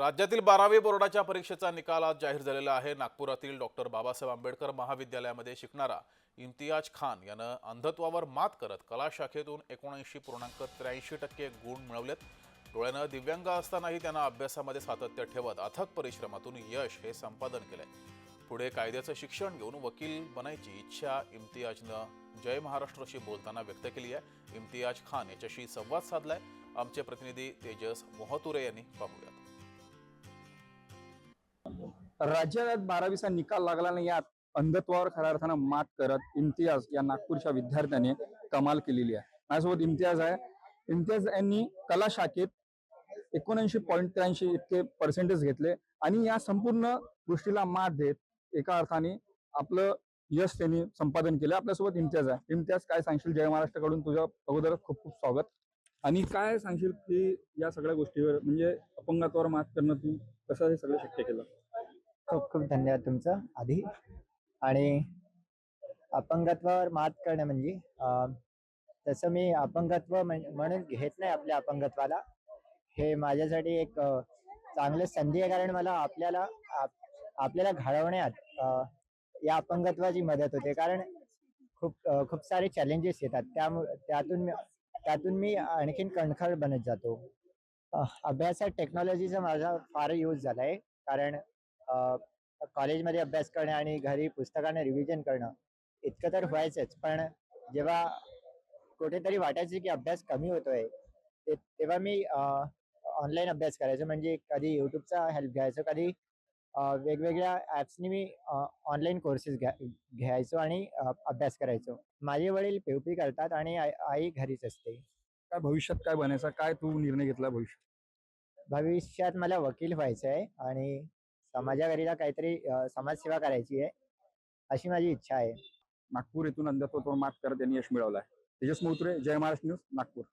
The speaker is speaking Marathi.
राज्यातील बारावी बोर्डाच्या परीक्षेचा निकाल आज जाहीर झालेला आहे. नागपुरातील डॉक्टर बाबासाहेब आंबेडकर महाविद्यालयामध्ये शिकणारा इम्तियाज खान यानं अंधत्वावर मात करत कला शाखेतून एकोणऐंशी पूर्णांक त्र्याऐंशी टक्के गुण मिळवलेत. डोळ्यानं दिव्यांग असतानाही त्यांना अभ्यासामध्ये सातत्य ठेवत अथक परिश्रमातून यश हे संपादन केलंय. पुढे कायद्याचं शिक्षण घेऊन वकील बनायची इच्छा इम्तियाजनं जय महाराष्ट्रशी बोलताना व्यक्त केली आहे. इम्तियाज खान याच्याशी संवाद साधलाय. आमचे प्रतिनिधी तेजस मोहतुरे यांनी पाहूयात. राज्यात बारावीचा निकाल लागला नाही यात अंधत्वावर खऱ्या अर्थानं मात करत इम्तियाज या नागपूरच्या विद्यार्थ्याने कमाल केलेली आहे. माझ्यासोबत इम्तियाज आहे. इम्तियाज यांनी कला शाखेत एकोणऐंशी पॉईंट त्र्याऐंशी इतके पर्सेंटेज घेतले आणि या संपूर्ण गोष्टीला मात देत एका अर्थाने आपलं यश त्यांनी संपादन केलं. आपल्यासोबत इम्तियाज आहे. इम्तियाज काय सांगशील? जय महाराष्ट्राकडून तुझ्या अगोदर खूप खूप स्वागत. आणि काय सांगशील की या सगळ्या गोष्टीवर म्हणजे अपंगत्वावर मात करणं तू कसं हे सगळं शक्य केलं? खूप खूप धन्यवाद तुमचं आधी. आणि अपंगत्वावर मात करणं म्हणजे तसं मी अपंगत्व म्हणून घेत नाही आपल्या अपंगत्वाला. हे माझ्यासाठी एक चांगलं संधी आहे कारण मला आपल्याला आपल्याला घडवण्यात या अपंगत्वाची मदत होते. कारण खूप खूप सारे चॅलेंजेस येतात. त्यामुळे त्यातून मी त्यातून मी आणखीन कणखळ बनत जातो. अभ्यासात टेक्नॉलॉजीचा माझा फार यूज झालाय. आहे कारण कॉलेजमध्ये अभ्यास करणे आणि घरी पुस्तकाने रिव्हिजन करणं इतकं तर व्हायचंच. पण जेव्हा कुठेतरी वाटायचं की अभ्यास कमी होतोय ते तेव्हा मी ऑनलाईन अभ्यास करायचो. म्हणजे कधी युट्यूबचा हेल्प घ्यायचो कधी वेगवेगळ्या ॲप्सनी मी ऑनलाईन कोर्सेस घ्या घ्यायचो आणि अभ्यास करायचो. माझे वडील पेवपी करतात आणि आई आई घरीच असते. काय भविष्यात काय बनायचं? काय तू निर्णय घेतला भविष्यात? भविष्यात मला वकील व्हायचं आहे आणि समाजाकरिता काहीतरी अ, समाजसेवा करायची आहे अशी माझी इच्छा आहे. नागपूर येथून अंधत्वावर मात करत यांनी यश मिळवलं आहे. तेजस मोत्रे जय महाराष्ट्र न्यूज नागपूर.